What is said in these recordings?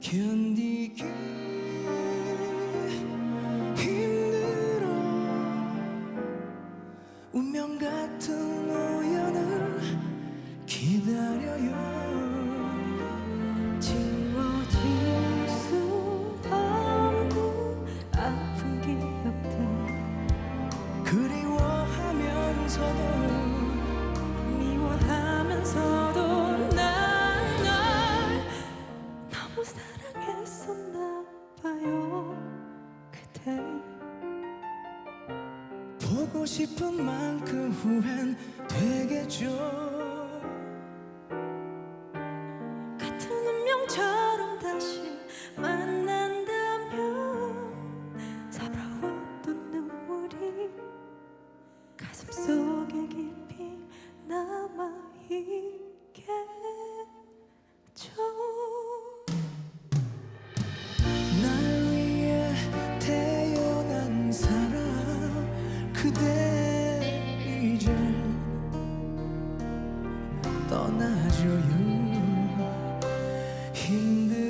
견디기 힘들어. 운명 같은 우연을 기다려요. 지워질 수 없는 아픈 기억들 그리워하면서도 보고 싶은 만큼 후회는 되겠죠 그대 이제 떠나줘요. 힘들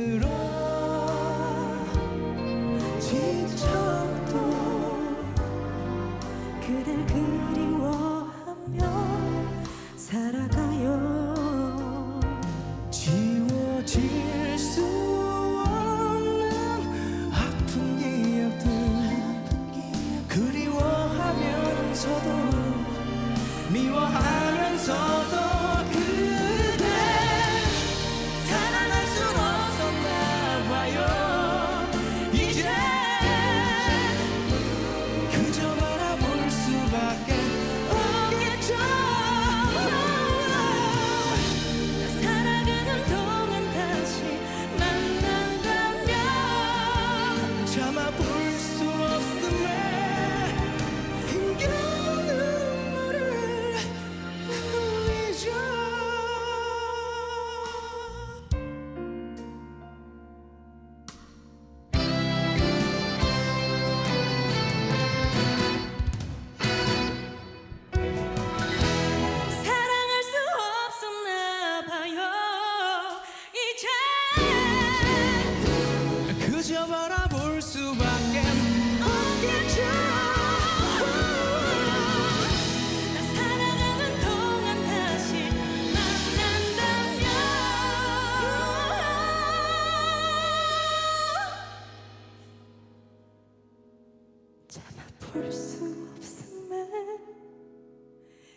참아볼 수 없음에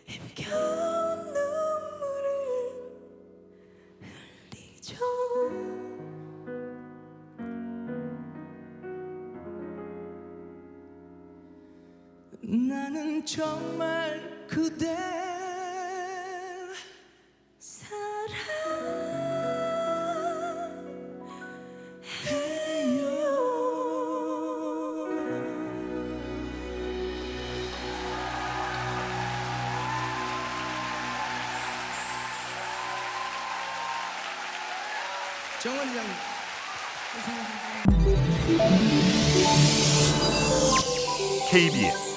힘겨운 눈물을 흘리죠. 나는 정말 그대 정원장 KBS